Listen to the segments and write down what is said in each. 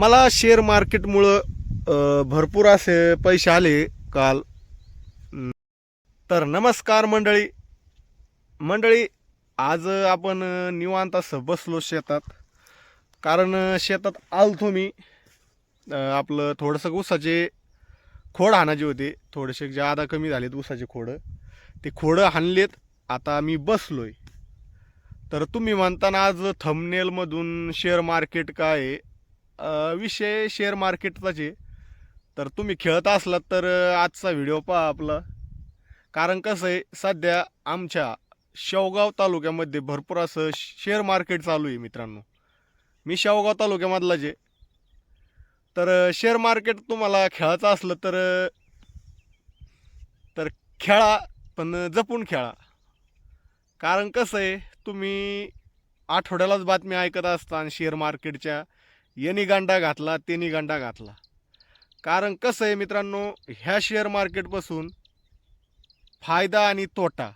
मला शेअर मार्केटमुळं भरपूर असे पैसे आले काल. तर नमस्कार मंडळी. मंडळी आज आपण निवांत असं बसलो शेतात. कारण शेतात आलतो मी. आपलं थोडंसं ऊसाचे खोड हाणाचे होते. थोडेसे जे आधा कमी झालेत ऊसाचे खोडं. ते खोडं हाणलेत. आता मी बसलोय. तर तुम्ही म्हणताना आज थमनेलमधून शेअर मार्केट काय आहे? विषय शेअर मार्केटचाच आहे. तर तुम्ही खेळत असलात तर आजचा व्हिडिओ पहा आपला. कारण कसं आहे सध्या आमच्या शेवगाव तालुक्यामध्ये भरपूर असं शेअर मार्केट चालू आहे मित्रांनो. मी शेवगाव तालुक्यामधलाच आहे तर शेअर मार्केट तुम्हाला खेळायचं असलं तर तर खेळा पण जपून खेळा. कारण कसं आहे तुम्ही आठवड्यालाच बातमी ऐकत असता आणि शेअर मार्केटच्या यांनी गांडा घातला त्यांनी गांडा घातला. कारण कसं आहे मित्रांनो ह्या शेअर मार्केटपासून फायदा आणि तोटा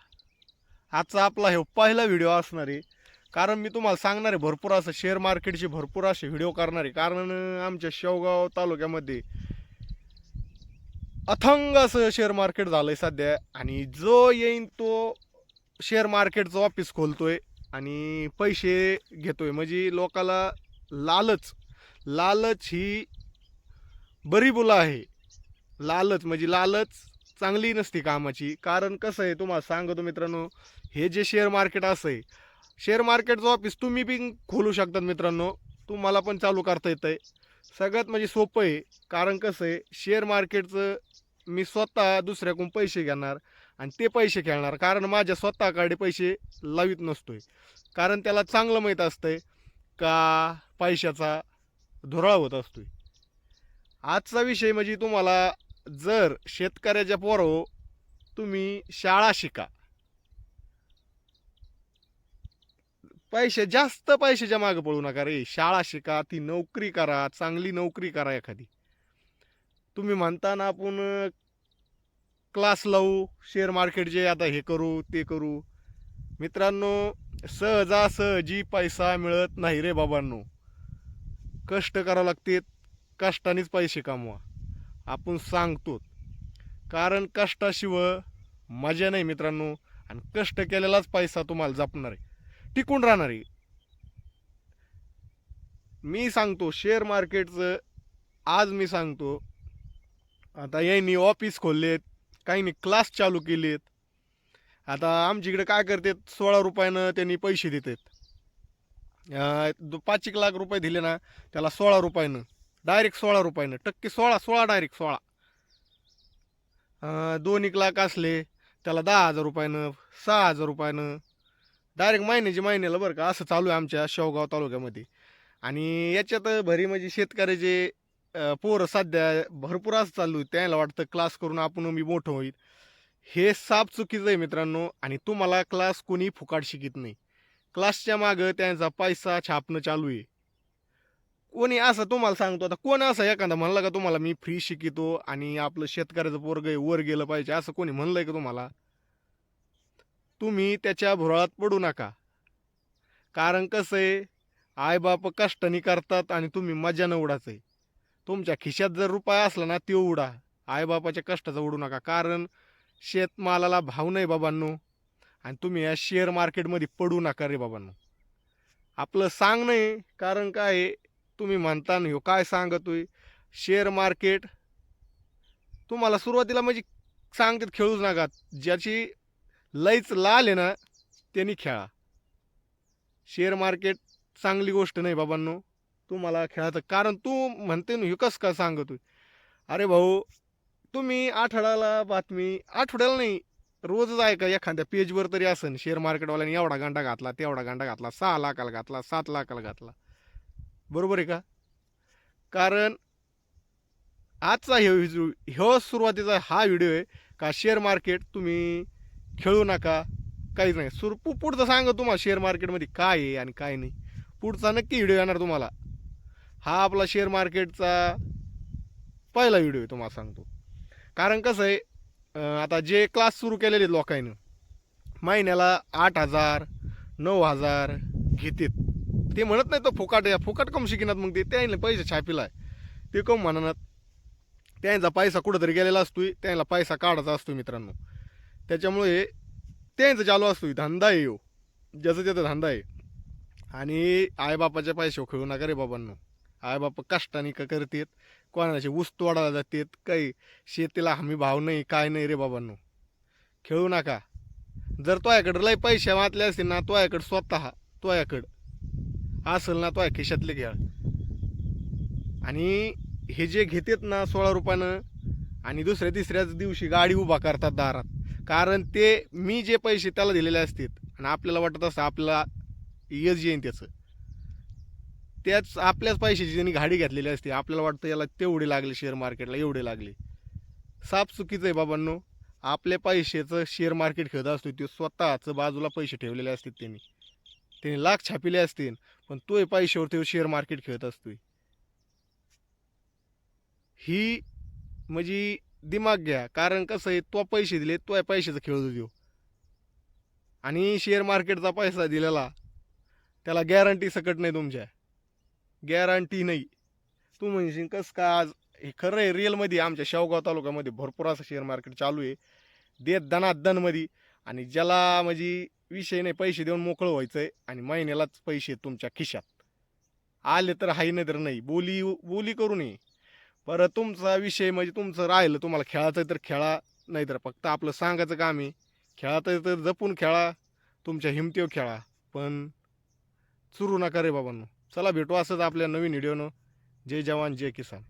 आजचा आपला हे पहिला व्हिडिओ असणार आहे. कारण मी तुम्हाला सांगणार आहे भरपूर असं शेअर मार्केटचे भरपूर असे व्हिडिओ करणार आहे. कारण आमच्या शेवगाव तालुक्यामध्ये अथंग असं शेअर मार्केट झालं आहे सध्या. आणि जो येईन तो शेअर मार्केटचं ऑफिस खोलतोय आणि पैसे घेतोय. म्हणजे लोकाला लालच लालच ही बरी बुला आहे. लालच म्हणजे लालच चांगली नसते कामाची. कारण कसं आहे तुम्हाला सांगतो मित्रांनो हे जे शेअर मार्केट असं आहे शेअर मार्केटचं ऑफिस तुम्ही बी खोलू शकतात मित्रांनो. तुम्हाला पण चालू करता येतं आहे सगळ्यात म्हणजे सोपं आहे. कारण कसं आहे शेअर मार्केटचं मी स्वतः दुसऱ्याकडून पैसे घेणार आणि ते पैसे खेळणार. कारण माझ्या स्वतःकडे पैसे लावित नसतोय. कारण त्याला चांगलं माहीत असतंय का पैशाचा धुराळ होत असतोय. आजचा विषय म्हणजे तुम्हाला जर शेतकऱ्याच्या पोरो हो, तुम्ही शाळा शिका. पैसे जास्त पैशाच्या मागे पळू नका रे. शाळा शिका ती नोकरी करा चांगली नोकरी करा एखादी. तुम्ही म्हणता ना आपण क्लास लावू शेअर मार्केट जे आता हे करू ते करू. मित्रांनो सहजासहजी पैसा मिळत नाही रे बाबांनो. कष्ट करावं लागते कष्टानेच पैसे कमवा. आपण सांगतो कारण कष्टाशिवाय मजा नाही मित्रांनो आणि कष्ट केलेलाच पैसा तुम्हाला जपणार आहे. टिकून राहणार आहे. मी सांगतो शेअर मार्केटचं आज मी सांगतो आता यांनी ऑफिस खोललेत काहींनी क्लास चालू केलेत. आता आमच्याकडे काय करतात सोळा रुपयानं त्यांनी पैसे देतात. अं, पाच एक लाख रुपये दिले ना त्याला सोळा रुपयानं. डायरेक्ट सोळा रुपयानं. टक्के सोळा सोळा डायरेक्ट सोळा. अं, दोन एक लाख असले त्याला दहा हजार रुपयानं सहा हजार रुपयानं. डायरेक्ट महिन्याची महिन्याला बरं का असं चालू आहे आमच्या शेवगाव तालुक्यामध्ये. आणि याच्यात भरी म्हणजे शेतकऱ्याचे अं, पोरं सध्या भरपूर असं चालू आहे त्याला वाटतं क्लास करून आपण मी मोठं होईल. हे साप चुकीचं आहे मित्रांनो आणि तुम्हाला क्लास कोणी फुकाट शिकित नाही. क्लासच्या मागं त्यांचा पैसा छापणं चालू आहे. कोणी असं तुम्हाला सांगतो आता कोण असं एखादा म्हणलं का तुम्हाला मी फ्री शिकितो आणि आपलं शेतकऱ्याचं पोरग आहे वर गेलं पाहिजे असं कोणी म्हणलंय का तुम्हाला? तुम्ही त्याच्या भुराळात पडू नका. कारण कसं आहे आईबाप कष्टाने करतात आणि तुम्ही मजानं उडाचं आहे. तुमच्या खिशात जर रुपया असला ना तो उडा. आईबापाच्या कष्टाचा उडू नका. कारण शेतमालाला भाव नाही बाबांनो. आणि तुम्ही या शेअर मार्केटमध्ये पडू नका रे बाबांनो. आपलं सांग नाही कारण काय आहे, तुम्ही म्हणता ना ह्यो काय सांगतोय? शेअर मार्केट तुम्हाला सुरुवातीला म्हणजे सांगतात खेळूच नका. ज्याची लईच लाल आहे ना त्यांनी खेळा. शेअर मार्केट चांगली गोष्ट नाही बाबांनो. तुम्हाला खेळायचं कारण तू म्हणते ना ह्यो कसं का सांगतोय? अरे भाऊ तुम्ही आठवड्याला बातमी आठवड्याला नाही रोजच आहे का एखाद्या पेजवर तरी असन शेअर मार्केटवाल्याने एवढा गांडा घातला तेवढा गांडा घातला सहा लाखाला घातला सात लाखाला घातला. बरोबर आहे का? कारण आजचा ह्यो व्हिडिओ ह्यो सुरुवातीचा हा व्हिडिओ आहे का शेअर मार्केट तुम्ही खेळू नका काहीच नाही. सुर पु पुढचं सांगा तुम्हाला शेअर मार्केटमध्ये काय आहे आणि काय नाही. पुढचा नक्की व्हिडिओ येणार तुम्हाला. हा आपला शेअर मार्केटचा पहिला व्हिडिओ आहे तुम्हाला सांगतो. कारण कसं आहे आता जे क्लास सुरू केलेले आहेत लोकांनी महिन्याला आठ हजार नऊ हजार घेतात. ते म्हणत नाही तो फुकाट या फुकाट कम शिकिनात मग ते. त्याने पैसे छापिलाय ते कम म्हणणार त्यांचा पैसा कुठंतरी गेलेला असतोय त्यांना पैसा काढायचा असतो मित्रांनो. त्याच्यामुळे त्यांचं चालू असतोय धंदा आहे यो. ज्याचं त्याचा धंदा आहे. आणि आईबापाच्या पैसे खेळू नका रे बाबांनो. आईबाप कष्टाने का करतात. कोणाचे ऊस तोडायला जातात काही शेतीला हमी भाव नाही काय नाही रे बाबांनो. खेळू नका. जर तोयाकडं लय पैसे वाचले असतील ना तोयाकडं स्वतः तोयाकडं असेल ना तोया खिशातले घ्या आणि हे जे घेतात ना सोळा रुपयानं आणि दुसऱ्या तिसऱ्याच दिवशी गाडी उभा करतात दारात. कारण ते मी जे पैसे त्याला दिलेले असतात आणि आपल्याला वाटत असतं आपल्याला यश येईन त्याचं. त्याच आपल्याच पैशाची त्यांनी घाडी घेतलेली असते आपल्याला वाटतं याला तेवढे लागले शेअर मार्केटला एवढे लागले. साफ चुकीचं आहे बाबांनो. आपल्या पैशाचं शेअर मार्केट खेळत असतो ते स्वतःचं बाजूला पैसे ठेवलेले असतात त्यांनी. त्यांनी लाख छापिले असतील पण तोय पैशावर तो शेअर मार्केट खेळत असतोय. ही म्हणजे दिमाग घ्या कारण कसं आहे तो पैसे दिले तो पैशाचं खेळत देऊ आणि शेअर मार्केटचा पैसा दिलेला त्याला गॅरंटी सकट नाही तुमच्या. गॅरंटी नाही. तू म्हणशील कसं का आज? हे खरं आहे रिअलमध्ये आमच्या शेवगाव तालुक्यामध्ये भरपूर असं शेअर मार्केट चालू आहे. देत दनात दनमध्ये आणि ज्याला म्हणजे विषय नाही पैसे देऊन मोकळं व्हायचं आहे आणि महिन्यालाच पैसे तुमच्या खिशात. आले तर हाय नाही तर नाही. बोली बोली करू नये. परत तुमचा विषय म्हणजे तुमचं राहिलं तुम्हाला खेळायचं तर खेळा नाही तर फक्त आपलं सांगायचं काम आहे खेळायचं तर जपून खेळा तुमच्या हिमतीवर खेळा. पण चुरू नका रे बाबांनो. चला भेटू असंच आपल्या नवीन व्हिडिओनं. जय जवान जय किसान.